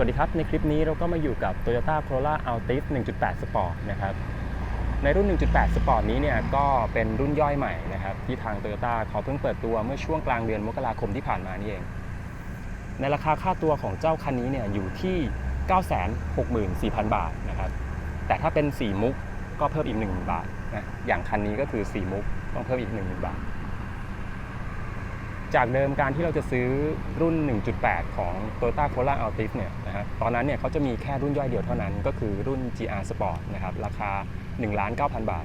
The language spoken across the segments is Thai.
สวัสดีครับ ในคลิปนี้เราก็มาอยู่กับ Toyota Corolla Altis 1.8 Sport นะครับ ในรุ่น 1.8 Sport นี้เนี่ยก็เป็นรุ่นย่อยใหม่นะครับ ที่ทาง Toyota เขาเพิ่งเปิดตัวเมื่อช่วงกลางเดือนมกราคมที่ผ่านมานี่เอง ในราคาค่าตัวของเจ้าคันนี้เนี่ยอยู่ที่ 964,000 บาทนะครับ แต่ถ้าเป็น 4 มุกก็เพิ่มอีก1บาทนะ อย่างคันนี้ก็คือ 4 มุกต้องเพิ่มอีก1บาท จากเดิมการที่เราจะซื้อรุ่น 1.8 ของ Toyota Corolla Altis เนี่ยนะฮะตอนนั้นเนี่ยเขาจะมีแค่รุ่นย่อยเดียวเท่านั้น ก็คือรุ่น GR Sport นะครับราคา 1 9,000บาท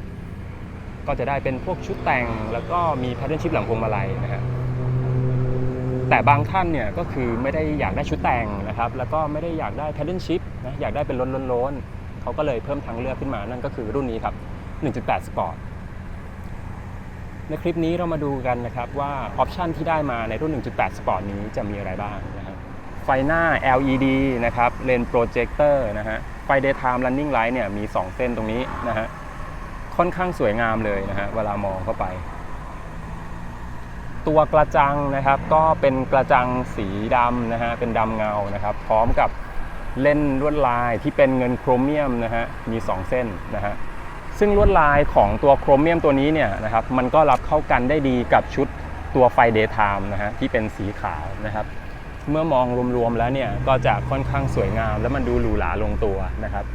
ก็จะได้เป็นพวกชุดแต่ง แล้วก็มี pattern shift หลังพวงมาลัยนะฮะแต่บางท่านเนี่ยก็คือไม่ได้อยากได้ชุดแต่งนะครับแล้วก็ไม่ได้อยากได้ pattern shift นะอยากได้เป็นล้นๆเขาก็เลยเพิ่มทางเลือกขึ้นมานั่นก็คือรุ่นนี้ครับ 1.8 Sport ในคลิปนี้เรามาดูกันนะครับว่าออปชันที่ได้มาในรุ่น 1.8 Sport นี้จะมีอะไรบ้างนะครับไฟหน้า LED นะครับเลนส์โปรเจคเตอร์นะฮะไฟ daytime running light เนี่ยมี 2 เส้นตรงนี้นะฮะค่อนข้างสวยงามเลยนะฮะเวลามองเข้าไป ตัวกระจังนะครับก็เป็นกระจังสีดำนะฮะเป็นดำเงานะครับพร้อมกับเล่นลวดลายที่เป็นเงินโครเมียมนะฮะมี 2 เส้นนะฮะ ซึ่งลวดลายของตัวโครเมียมตัวนี้เนี่ยนะครับมันก็รับเข้ากันได้ดีกับชุดตัวไฟเดย์ไทม์นะฮะที่เป็นสีขาวนะครับ เมื่อมองรวมๆแล้วเนี่ยก็จะค่อนข้างสวยงาม และมันดูหรูหราลงตัวนะครับ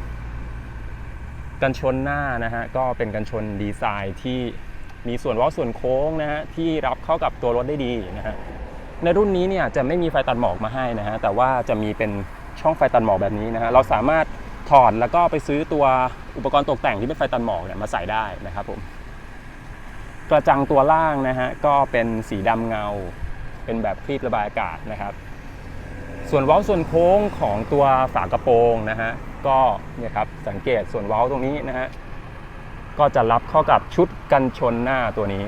กันชนหน้านะฮะก็เป็นกันชนดีไซน์ที่มีส่วนว้าส่วนโค้งนะฮะที่รับเข้ากับตัวรถได้ดีนะฮะในรุ่นนี้เนี่ยจะไม่มีไฟตัดหมอกมาให้นะฮะแต่ว่าจะมีเป็นช่องไฟตัดหมอกแบบนี้นะฮะเราสามารถถอดแล้วก็ไปซื้อตัว อุปกรณ์ตกแต่งที่เป็นไฟตัดหมอกเนี่ยมาใส่ได้นะครับผมกระจังตัวล่างนะฮะก็เป็นสีดำเงา เป็นแบบคลีประบายอากาศนะครับ ส่วนเว้าส่วนโค้งของตัวฝากระโปรงนะฮะก็เนี่ยครับสังเกตส่วนเว้าตรงนี้นะฮะก็จะรับเข้ากับชุดกันชนหน้าตัวนี้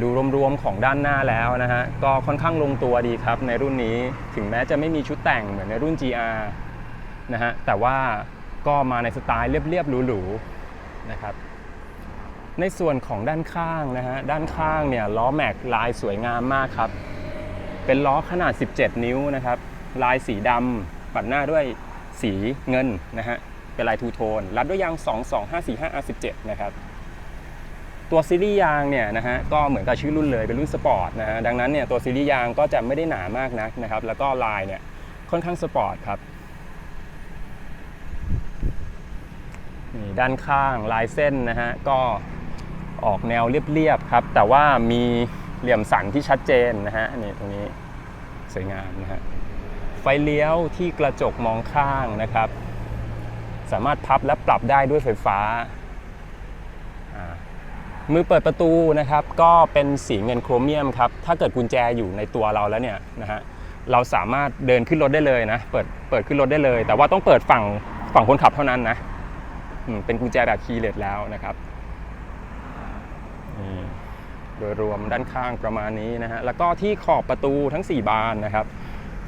ดูรวมๆของด้านหน้าแล้วนะฮะก็ค่อนข้างลงตัวดีครับในรุ่นนี้ถึงแม้จะไม่มีชุดแต่งเหมือนในรุ่น GR นะฮะแต่ว่า ก็มาในสไตล์เรียบๆหรูๆนะครับในส่วนของด้านข้างนะฮะด้านข้างเนี่ยล้อแม็กลายสวยงามมากครับ เป็นล้อขนาด 17 นิ้วนะครับ ลายสีดำปัดหน้าด้วยสีเงินนะฮะเป็นลายทูโทน รัดด้วยยาง 22545 R17 นะครับตัวซีรีส์ยางเนี่ยนะฮะก็เหมือนกับชื่อรุ่นเลยเป็นรุ่นสปอร์ตนะฮะดังนั้นเนี่ยตัวซีรีส์ยางก็จะไม่ได้หนามากนักนะครับ แล้วก็ลายเนี่ยค่อนข้างสปอร์ตครับ ด้านข้างลายเส้นนะฮะก็ออกแนวเรียบๆครับ แต่ว่ามีเหลี่ยมสันที่ชัดเจนนะฮะนี่ตรงนี้สวยงามนะฮะไฟเลี้ยวที่กระจกมองข้างนะครับ สามารถพับและปรับได้ด้วยไฟฟ้า มือเปิดประตูนะครับ ก็เป็นสีเงินโครเมียมครับ ถ้าเกิดกุญแจอยู่ในตัวเราแล้วเนี่ยนะฮะเราสามารถเดินขึ้นรถได้เลยนะ เปิดเปิดขึ้นรถได้เลย แต่ว่าต้องเปิดฝั่งฝั่งคนขับเท่านั้นนะ เป็นกุญแจแบบคีย์เลสแล้วนะครับโดยรวมด้านข้างประมาณนี้นะฮะแล้วก็ที่ขอบประตูทั้ง 4 บานนะครับ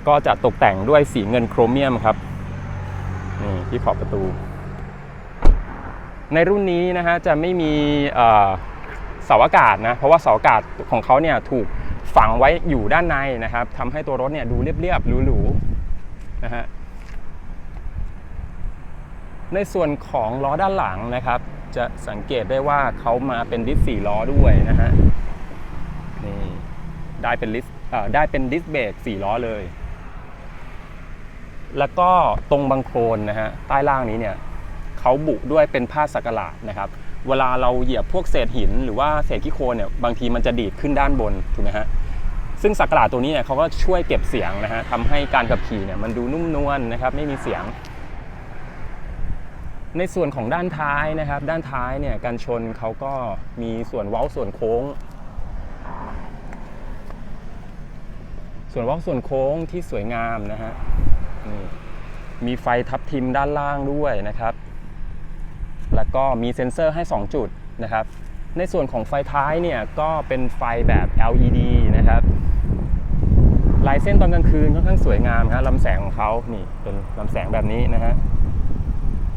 ก็จะตกแต่งด้วยสีเงินโครเมียมครับนี่ที่ขอบประตู ในรุ่นนี้นะฮะจะไม่มีเอ่อเสาอากาศนะเพราะว่าเสาอากาศของเขาเนี่ยถูกฝังไว้อยู่ด้านในนะครับทำให้ตัวรถเนี่ยดูเรียบๆหรูๆนะฮะ ในส่วนของล้อด้านหลังนะครับ จะสังเกตได้ว่าเขามาเป็นดิสสี่ล้อด้วยนะฮะนี่ได้เป็นลิสได้เป็นดิสเบรกสี่ล้อเลย แล้วก็ตรงบังโคลนนะฮะใต้ล่างนี้เนี่ยเขาบุด้วยเป็นผ้าสักหลาดนะครับ เวลาเราเหยียบพวกเศษหิน หรือว่าเศษขี้โคลนเนี่ยบางทีมันจะดีดขึ้นด้านบนถูกไหมฮะซึ่งสักหลาดตัวนี้เนี่ยเขาก็ช่วยเก็บเสียงนะฮะทำให้การขับขี่เนี่ยมันดูนุ่มนวลนะครับ ไม่มีเสียง ในส่วนของด้านท้ายนะครับ ด้านท้ายเนี่ยกันชนเขาก็มีส่วนเว้าส่วนโค้ง ส่วนเว้าส่วนโค้งที่สวยงามนะฮะนี่มีไฟทับทิมด้านล่างด้วยนะครับ แล้วก็มีเซ็นเซอร์ให้ 2 จุดนะครับ ในส่วนของไฟท้ายเนี่ยก็เป็นไฟแบบ LED นะครับลายเส้นตอนกลางคืนค่อนข้างสวยงามครับลำแสงของเขานี่เป็นลำแสงแบบนี้นะฮะ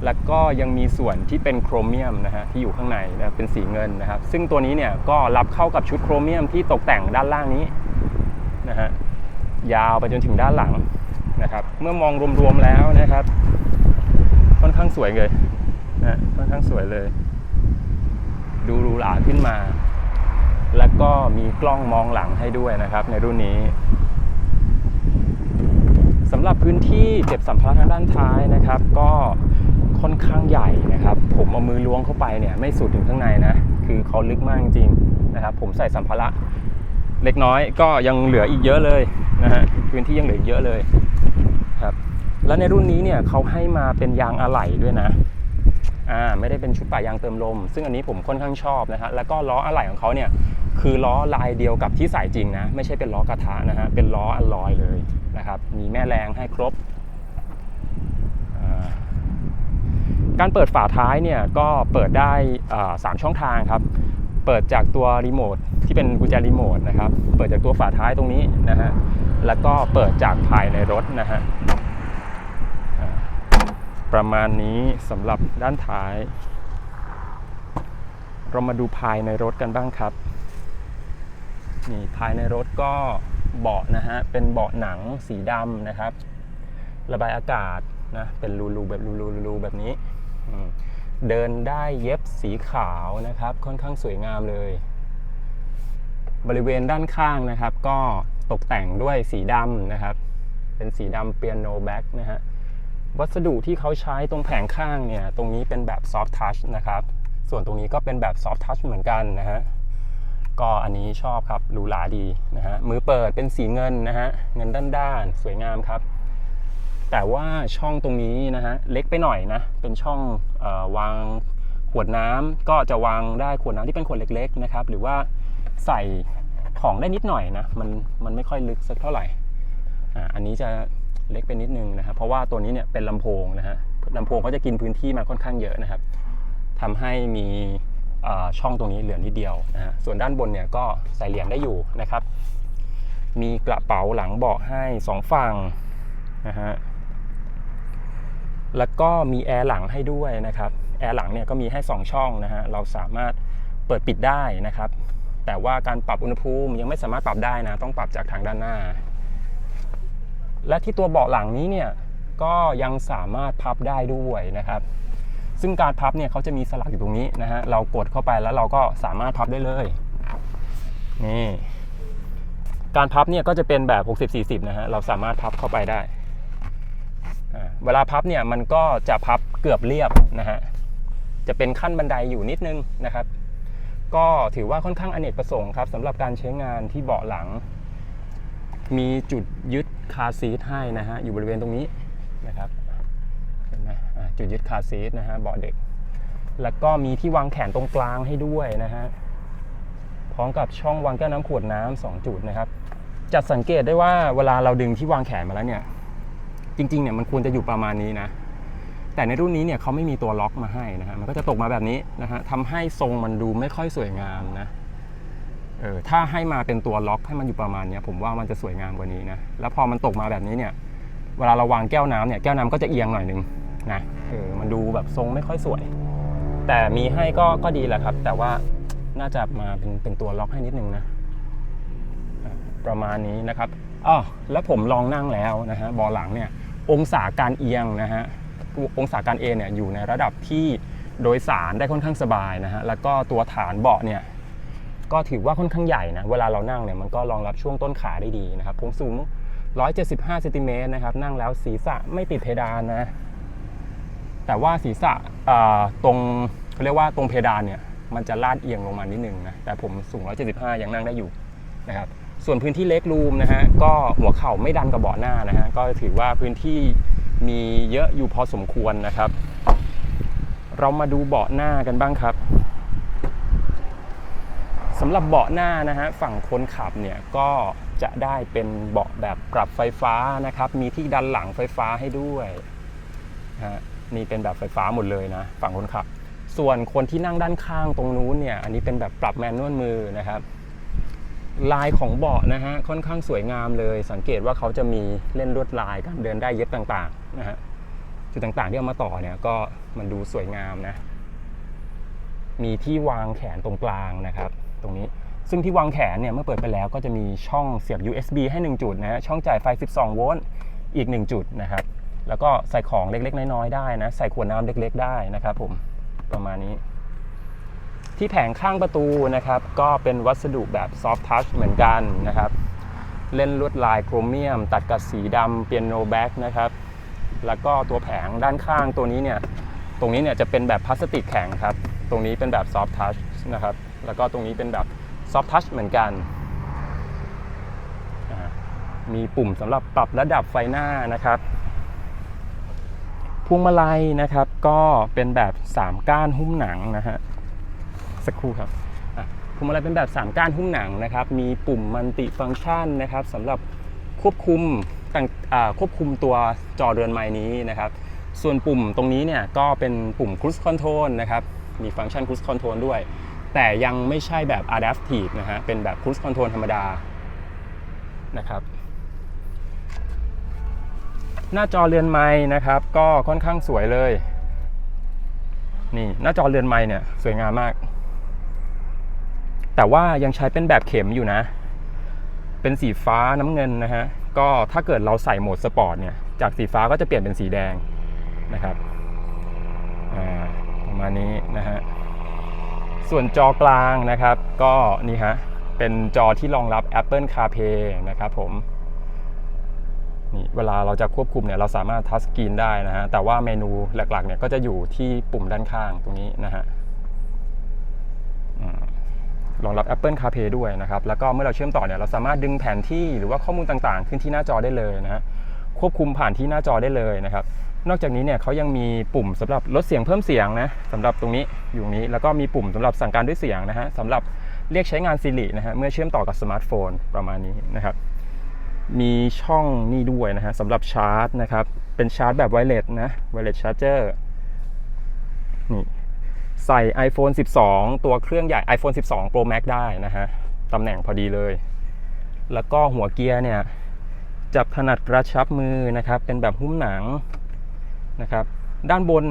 แล้วก็ยังมีส่วนที่เป็นโครเมียมนะฮะที่อยู่ข้างในนะเป็นสีเงินนะครับ ซึ่งตัวนี้เนี่ยก็รับเข้ากับชุดโครเมียมที่ตกแต่งด้านล่างนี้นะฮะยาวไปจนถึงด้านหลังนะครับ เมื่อมองรวมๆแล้วนะครับ ค่อนข้างสวยเลยนะค่อนข้างสวยเลย ดูหรูหราขึ้นมา แล้วก็มีกล้องมองหลังให้ด้วยนะครับ ในรุ่นนี้สำหรับพื้นที่เก็บสัมภาระทางด้านท้ายนะครับ ก็ ค่อนข้างใหญ่นะครับ ผมเอามือล้วงเข้าไปเนี่ยไม่สุดถึงข้างในนะ คือเขาลึกมากจริงนะครับ ผมใส่สัมภาระเล็กน้อยก็ยังเหลืออีกเยอะเลยนะฮะพื้นที่ยังเหลือเยอะเลยครับ แล้วในรุ่นนี้เนี่ยเขาให้มาเป็นยางอะไหล่ด้วยนะอ่าไม่ได้เป็นชุดป่ายางเติมลม ซึ่งอันนี้ผมค่อนข้างชอบนะฮะแล้วก็ล้ออะไหล่ของเขาเนี่ยคือล้อลายเดียวกับที่ใส่จริงนะ ไม่ใช่เป็นล้อกระทะนะฮะเป็นล้ออัลลอยเลยนะครับ มีแม่แรงให้ครบอ่า การเปิดฝาท้ายเนี่ยก็เปิดได้สามช่องทางครับ เปิดจากตัวรีโมทที่เป็นกุญแจรีโมทนะครับ เปิดจากตัวฝาท้ายตรงนี้นะฮะ แล้วก็เปิดจากภายในรถนะฮะ ประมาณนี้สำหรับด้านท้าย เรามาดูภายในรถกันบ้างครับ นี่ภายในรถก็เบาะนะฮะ เป็นเบาะหนังสีดำนะครับ ระบายอากาศนะ เป็นรูๆแบบรูๆแบบนี้ เดินได้เย็บสีขาวนะครับ ค่อนข้างสวยงามเลย บริเวณด้านข้างนะครับ ก็ตกแต่งด้วยสีดำนะครับ เป็นสีดำเปียโนแบ็กนะฮะวัสดุที่เขาใช้ตรงแผงข้างเนี่ย ตรงนี้เป็นแบบ soft touch นะครับ ส่วนตรงนี้ก็เป็นแบบ soft touch เหมือนกันนะฮะก็อันนี้ชอบครับหรูหราดีนะฮะมือเปิดเป็นสีเงินนะฮะเงินด้านๆสวยงามครับ แต่ว่าช่องตรงนี้นะฮะเล็กไปหน่อยนะ เป็นช่องออวางขวดน้ำก็จะวางได้ขวดน้ำที่เป็นขวดเล็กๆนะครับหรือว่าใส่ของได้นิดหน่อยนะมันมันไม่ค่อยลึกสักเท่าไหร่อ่าอันนี้จะเล็กไปนิดนึงนะครับเพราะว่าตัวนี้เนี่ยเป็นลำโพงนะฮะลำโพงเขาจะกินพื้นที่มาค่อนข้างเยอะนะครับทำให้มีช่องตรงนี้เหลือนิดเดียวนะฮะส่วนด้านบนเนี่ยก็ใส่เหรียญได้อยู่นะครับ มีกระเป๋าหลังเบาะให้สองฝั่งนะฮะ แล้วก็มีแอร์หลังให้ด้วยนะครับแอร์หลังเนี่ยก็มีให้ 2 ช่องนะฮะเราสามารถเปิดปิดได้นะครับ แต่ว่าการปรับอุณหภูมิยังไม่สามารถปรับได้นะ ต้องปรับจากทางด้านหน้า และที่ตัวเบาะหลังนี้เนี่ยก็ยังสามารถพับได้ด้วยนะครับ ซึ่งการพับเนี่ยเขาจะมีสลักอยู่ตรงนี้นะฮะเรากดเข้าไปแล้วเราก็สามารถพับได้เลยนี่การพับเนี่ยก็จะเป็นแบบ 60-40 นะฮะเราสามารถพับเข้าไปได้ เวลาพับเนี่ยมันก็จะพับเกือบเรียบนะฮะจะเป็นขั้นบันไดอยู่นิดนึงนะครับ ก็ถือว่าค่อนข้างอเนกประสงค์ครับสำหรับการใช้งานที่เบาะหลัง มีจุดยึดคาซีทให้นะฮะอยู่บริเวณตรงนี้นะครับเห็นไหมจุดยึดคาซีทนะฮะเบาะเด็ก แล้วก็มีที่วางแขนตรงกลางให้ด้วยนะฮะพร้อมกับช่องวางแก้วน้ำขวดน้ำสองจุดนะครับจัดสังเกตได้ว่าเวลาเราดึงที่วางแขนมาแล้วเนี่ย จริงๆเนี่ยมันควรจะอยู่ประมาณนี้นะ แต่ในรุ่นนี้เนี่ยเขาไม่มีตัวล็อกมาให้นะฮะมันก็จะตกมาแบบนี้นะฮะทำให้ทรงมันดูไม่ค่อยสวยงามนะเออถ้าให้มาเป็นตัวล็อกให้มันอยู่ประมาณนี้ผมว่ามันจะสวยงามกว่านี้นะแล้วพอมันตกมาแบบนี้เนี่ย เวลาเราวางแก้วน้ำเนี่ยแก้วน้ำก็จะเอียงหน่อยนึงนะเออมันดูแบบทรงไม่ค่อยสวย แต่มีให้ก็ก็ดีแหละครับ แต่ว่าน่าจะมาเป็นเป็นตัวล็อกให้นิดนึงนะประมาณนี้นะครับอ๋อแล้วผมลองนั่งแล้วนะฮะบาะหลังเนี่ย องศาการเอียงนะฮะองศาการเอนเนี่ยอยู่ในระดับที่โดยสารได้ค่อนข้างสบายนะฮะแล้วก็ตัวฐานเบาะเนี่ยก็ถือว่าค่อนข้างใหญ่นะเวลาเรานั่งเนี่ยมันก็รองรับช่วงต้นขาได้ดีนะครับผมสูง 175เซนติเมตรนะครับนั่งแล้วศีรษะไม่ติดเพดานนะแต่ว่าศีรษะตรงเขาเรียกว่าตรงเพดานเนี่ยมันจะลาดเอียงลงมานิดนึงนะแต่ผมสูง 175 ยังนั่งได้อยู่นะครับ ส่วนพื้นที่เล็กรูมนะฮะก็หัวเข่าไม่ดันกับเบาะหน้านะฮะก็ถือว่าพื้นที่มีเยอะอยู่พอสมควรนะครับ เรามาดูเบาะหน้ากันบ้างครับสำหรับเบาะหน้านะฮะฝั่งคนขับเนี่ยก็จะได้เป็นเบาะแบบปรับไฟฟ้านะครับ มีที่ดันหลังไฟฟ้าให้ด้วยนะฮะนี่เป็นแบบไฟฟ้าหมดเลยนะ ฝั่งคนขับ ส่วนคนที่นั่งด้านข้างตรงนู้นเนี่ยอันนี้เป็นแบบปรับแมนนวลมือนะครับ ลายของเบาะนะฮะค่อนข้างสวยงามเลย สังเกตว่าเขาจะมีเล่นลวดลายการเดินได้เย็บต่างๆนะฮะจุดต่างๆที่เอามาต่อเนี่ยก็มันดูสวยงามนะ มีที่วางแขนตรงกลางนะครับ ตรงนี้ซึ่งที่วางแขนเนี่ยเมื่อเปิดไปแล้วก็จะมีช่องเสียบ USB ให้ 1 จุดนะฮะช่องจ่ายไฟ 12 โวลต์อีกหนึ่งจุดนะครับ แล้วก็ใส่ของเล็กๆ น้อยๆ ได้นะ ใส่ขวดน้ำเล็กๆ ได้นะครับผมประมาณนี้ ที่แผงข้างประตูนะครับ ก็เป็นวัสดุแบบซอฟท์ทัชเหมือนกันนะครับ เล่นลวดลายโครเมียม ตัดกับสีดำเปียโนแบ็กนะครับ แล้วก็ตัวแผงด้านข้างตัวนี้เนี่ย ตรงนี้เนี่ยจะเป็นแบบพลาสติกแข็งครับ ตรงนี้เป็นแบบซอฟท์ทัชนะครับ แล้วก็ตรงนี้เป็นแบบซอฟท์ทัชเหมือนกัน มีปุ่มสำหรับปรับระดับไฟหน้านะครับพวงมาลัยนะครับก็เป็นแบบ 3 ก้านหุ้มหนังนะฮะ สักครู่ครับพวงมาลัยเป็นแบบ 3 ก้านหุ้มหนังนะครับ มีปุ่มมัลติฟังก์ชันนะครับสำหรับควบคุมต่างควบคุมตัวจอเรือนไม้นี้นะครับ ส่วนปุ่มตรงนี้เนี่ยก็เป็นปุ่ม Cruise Control นะครับ มีฟังก์ชัน Cruise Control ด้วย แต่ยังไม่ใช่แบบ Adaptive นะฮะ เป็นแบบ Cruise Control ธรรมดานะครับ หน้าจอเรือนไม้นะครับ ก็ค่อนข้างสวยเลย นี่หน้าจอเรือนไม้เนี่ยสวยงามมาก แต่ว่ายังใช้เป็นแบบเข็มอยู่นะ เป็นสีฟ้าน้ำเงินนะฮะ ก็ถ้าเกิดเราใส่โหมดสปอร์ตเนี่ย จากสีฟ้าก็จะเปลี่ยนเป็นสีแดงนะครับอ่าประมาณนี้นะฮะ ส่วนจอกลางนะครับ ก็นี่ฮะ เป็นจอที่รองรับ Apple CarPlay นะครับผมนี่เวลาเราจะควบคุมเนี่ยเราสามารถทัชสกรีนได้นะฮะ แต่ว่าเมนูหลักๆเนี่ยก็จะอยู่ที่ปุ่มด้านข้างตรงนี้นะฮะ รองรับ Apple CarPlay ด้วยนะครับ แล้วก็เมื่อเราเชื่อมต่อเนี่ยเราสามารถดึงแผนที่หรือว่าข้อมูลต่างๆ ขึ้นที่หน้าจอได้เลยนะฮะควบคุมผ่านที่หน้าจอได้เลยนะครับ นอกจากนี้เนี่ยเขายังมีปุ่มสำหรับลดเสียงเพิ่มเสียงนะสำหรับตรงนี้อยู่นี้แล้วก็มีปุ่มสำหรับสั่งการด้วยเสียงนะฮะสำหรับเรียกใช้งาน Siri นะฮะเมื่อเชื่อมต่อกับสมาร์ทโฟนประมาณนี้นะครับ มีช่องนี่ด้วยนะฮะสำหรับชาร์จนะครับเป็นชาร์จแบบไวเลสนะไวเลสชาร์เจอร์นี่ ใส่ iPhone 12 ตัวเครื่องใหญ่ iPhone 12 Pro Max ได้นะฮะตำแหน่งพอดีเลย แล้วก็หัวเกียร์เนี่ย จับถนัดกระชับมือนะครับ เป็นแบบหุ้มหนังนะครับ ด้านบน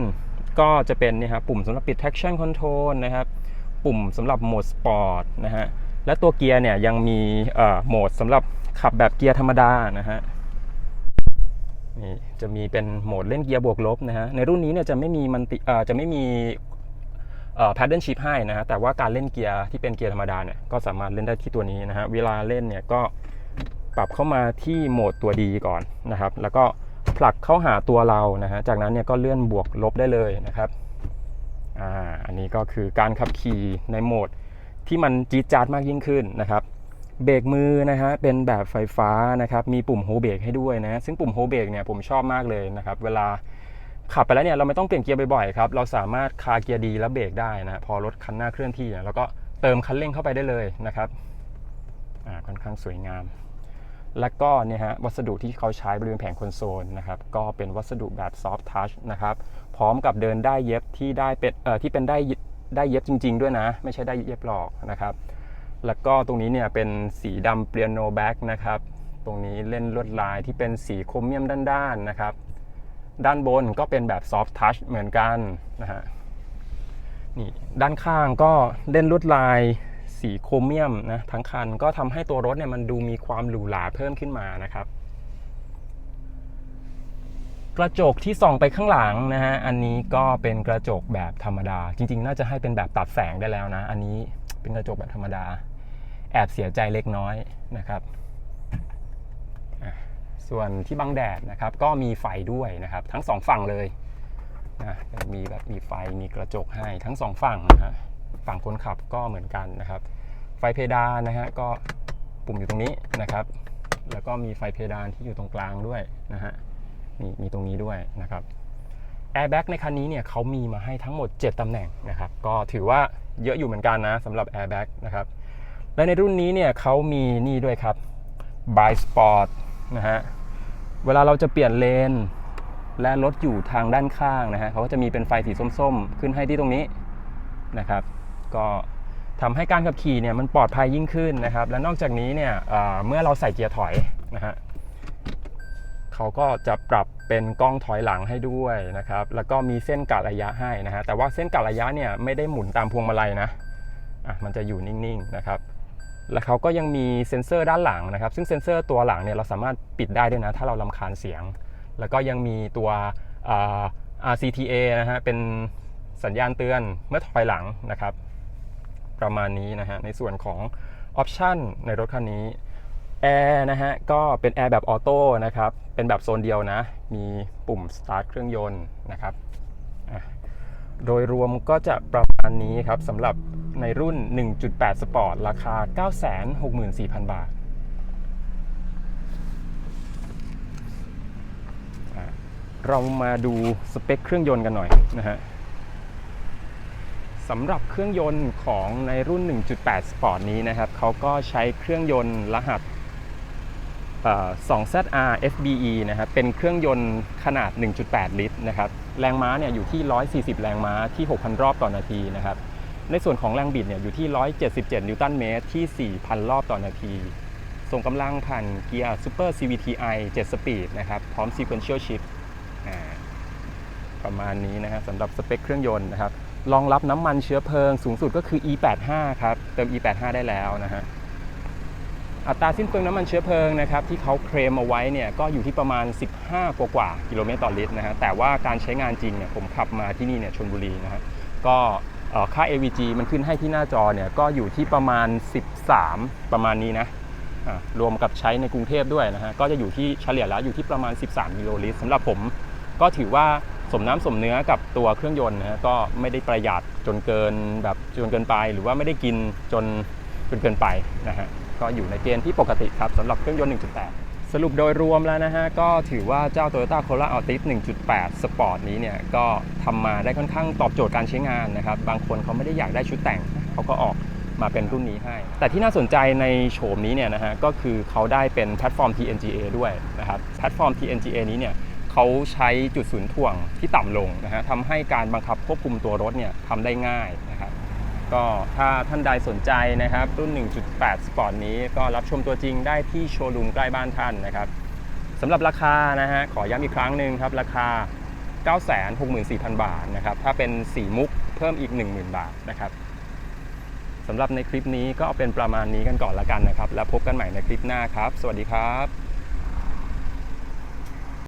ก็จะเป็นนี่ครับปุ่มสำหรับปิด traction control นะครับ ปุ่มสำหรับโหมดสปอร์ตนะฮะและตัวเกียร์เนี่ยยังมีโหมดสำหรับขับแบบเกียร์ธรรมดานะฮะนี่จะมีเป็นโหมดเล่นเกียร์บวกลบนะฮะในรุ่นนี้เนี่ยจะไม่มีมันติจะไม่มี เอ่อ paddle shift ให้นะฮะแต่ว่าการเล่นเกียร์ที่เป็นเกียร์ธรรมดาเนี่ยก็สามารถเล่นได้ที่ตัวนี้นะฮะเวลาเล่นเนี่ยก็ปรับเข้ามาที่โหมดตัวดีก่อนนะครับ แล้วก็ผลักเข้าหาตัวเรานะฮะจากนั้นเนี่ยก็เลื่อนบวกลบได้เลยนะครับอ่าอันนี้ก็คือการขับขี่ในโหมดที่มันจี๊ดจ๊าดมากยิ่งขึ้นนะครับเบรกมือนะฮะเป็นแบบไฟฟ้านะครับมีปุ่มโฮเบรกให้ด้วยนะซึ่งปุ่มโฮเบรกเนี่ยผมชอบมากเลยนะครับเวลา ขับไปแล้วเนี่ยเราไม่ต้องเปลี่ยนเกียร์บ่อยๆครับเราสามารถคาเกียร์ดีแล้วเบรกได้นะพอรถคันหน้าเคลื่อนที่เนี่ยเราก็เติมคันเร่งเข้าไปได้เลยนะครับอ่าค่อนข้างสวยงาม และก็เนี่ยฮะวัสดุที่เขาใช้บริเวณแผงคอนโซลนะครับก็เป็นวัสดุแบบซอฟ t ์ทัชนะครับพร้อมกับเดินได้เย็บที่ได้เป็นเอ่อที่เป็นได้ได้เย็บจริง ๆ ด้วยนะ ไม่ใช่ได้เย็บหลอกนะครับ แล้วก็ตรงนี้เนี่ยเป็นสีดำเปียโนแบ็กนะครับตรงนี้เล่นลวดลายที่เป็นสีโครเมียมด้านๆนะครับ ด้านบนก็เป็นแบบซอฟ t ์ทัชเหมือนกันนะฮะนี่ด้านข้างก็เล่นลวดลายสีโครเมียมนะทั้งคันก็ทำให้ตัวรถเนี่ยมันดูมีความหรูหราเพิ่มขึ้นมานะครับ กระจกที่ส่องไปข้างหลังนะฮะอันนี้ก็เป็นกระจกแบบธรรมดา จริง ๆ น่าจะให้เป็นแบบตัดแสงได้แล้วนะ อันนี้เป็นกระจกแบบธรรมดา แอบเสียใจเล็กน้อยนะครับ ส่วนที่บังแดดนะครับก็มีไฟด้วยนะครับ ทั้งสองฝั่งเลยนะมีแบบมีไฟมีกระจกให้ทั้งสองฝั่งนะฮะฝั่งคนขับก็เหมือนกันนะครับ ไฟเพดานนะฮะก็ปุ่มอยู่ตรงนี้นะครับ แล้วก็มีไฟเพดานที่อยู่ตรงกลางด้วยนะฮะมีมีตรงนี้ด้วยนะครับแอร์แบ็กในคันนี้เนี่ยเขามีมาให้ทั้งหมด 7 ตำแหน่งนะครับ ก็ถือว่าเยอะอยู่เหมือนกันนะสำหรับแอร์แบ็กนะครับและในรุ่นนี้เนี่ยเขามีนี่ด้วยครับ by sport นะฮะ เวลาเราจะเปลี่ยนเลน และรถอยู่ทางด้านข้างนะฮะเขาก็จะมีเป็นไฟสีส้มๆ ขึ้นให้ที่ตรงนี้นะครับ ก็ทำให้การขับขี่เนี่ยมันปลอดภัยยิ่งขึ้นนะครับ และนอกจากนี้เนี่ยเเมื่อเราใส่เกียร์ถอยนะฮะเขาก็จะปรับเป็นกล้องถอยหลังให้ด้วยนะครับ แล้วก็มีเส้นกะระยะให้นะฮะแต่ว่าเส้นกะระยะเนี่ยไม่ได้หมุนตามพวงมาลัยนะอะมันจะอยู่นิ่งๆนะครับ แล้วเขาก็ยังมีเซ็นเซอร์ด้านหลังนะครับ ซึ่งเซ็นเซอร์ตัวหลังเนี่ยเราสามารถปิดได้ด้วยนะ ถ้าเราลำคาญเสียง แล้วก็ยังมีตัว RCTA นะฮะ เป็นสัญญาณเตือนเมื่อถอยหลังนะครับ ประมาณนี้นะฮะ ในส่วนของออปชันในรถคันนี้แอร์นะฮะ ก็เป็นแอร์แบบออโต้นะครับ เป็นแบบโซนเดียวนะ มีปุ่มสตาร์ทเครื่องยนต์นะครับ โดยรวมก็จะประมาณนี้ครับสำหรับ ในรุ่น 1.8 Sport ราคา 964,000 บาทอะเรามาดูสเปคเครื่องยนต์กันหน่อยนะฮะสำหรับเครื่องยนต์ของในรุ่น 1.8 Sport นี้นะครับ เขาก็ใช้เครื่องยนต์รหัสเอ่อ 2ZR FBE นะครับ เป็นเครื่องยนต์ขนาด 1.8 ลิตรนะครับ แรงม้าเนี่ยอยู่ที่ 140 แรงม้าที่ 6,000 รอบต่อนาทีนะครับ ในส่วนของแรงบิดเนี่ยอยู่ที่ 177 นิวตันเมตรที่ 4,000 รอบต่อนาที ส่งกำลังผ่านเกียร์ Super CVTi 7 สปีดนะครับ พร้อม Sequential Shift ประมาณนี้นะฮะสำหรับสเปคเครื่องยนต์นะครับ รองรับน้ำมันเชื้อเพลิงสูงสุดก็คือ E85 ครับ เติม E85 ได้แล้วนะฮะ อัตราสิ้นเปลืองน้ำมันเชื้อเพลิงนะครับที่เขาเคลมเอาไว้เนี่ยก็อยู่ที่ประมาณ 15 กว่ากว่ากิโลเมตรต่อลิตรนะฮะ แต่ว่าการใช้งานจริงเนี่ยผมขับมาที่นี่เนี่ยชนบุรีนะฮะ ก็ ค่า AVG มันขึ้นให้ที่หน้าจอเนี่ยก็อยู่ที่ประมาณ 13 ประมาณนี้นะรวมกับใช้ในกรุงเทพด้วยนะฮะก็จะอยู่ที่เฉลี่ยแล้วอยู่ที่ประมาณ 13กิโลลิตรสำหรับผมก็ถือว่าสมน้ำสมเนื้อกับตัวเครื่องยนต์นะฮะก็ไม่ได้ประหยัดจนเกินแบบจนเกินไป หรือว่าไม่ได้กินจนจนเกินไปนะฮะก็อยู่ในเกณฑ์ที่ปกติครับสำหรับเครื่องยนต์ 1.8 สรุปโดยรวมแล้วนะฮะ ก็ถือว่าเจ้า Toyota Corolla Altis 1.8 Sport นี้เนี่ย ก็ทำมาได้ค่อนข้างตอบโจทย์การใช้งานนะครับ บางคนเขาไม่ได้อยากได้ชุดแต่ง เขาก็ออกมาเป็นรุ่นนี้ให้ แต่ที่น่าสนใจในโฉมนี้เนี่ยนะฮะ ก็คือเขาได้เป็นแพลตฟอร์ม TNGA ด้วยนะครับ แพลตฟอร์ม TNGA นี้เนี่ยเขาใช้จุดศูนย์ถ่วงที่ต่ำลงนะฮะทำให้การบังคับควบคุมตัวรถเนี่ยทำได้ง่ายนะ ก็ถ้าท่านใดสนใจนะครับ รุ่น 1.8 สปอร์ตนี้ก็รับชมตัวจริงได้ที่โชว์รูมใกล้บ้านท่านนะครับสำหรับราคานะฮะขอย้ำอีกครั้งหนึ่งครับ ราคา 964,000 บาทนะครับ ถ้าเป็นสีมุกเพิ่มอีก 10,000 บาทนะครับสำหรับในคลิปนี้ก็เอาเป็นประมาณนี้กันก่อนละกันนะครับ แล้วพบกันใหม่ในคลิปหน้าครับ สวัสดีครับ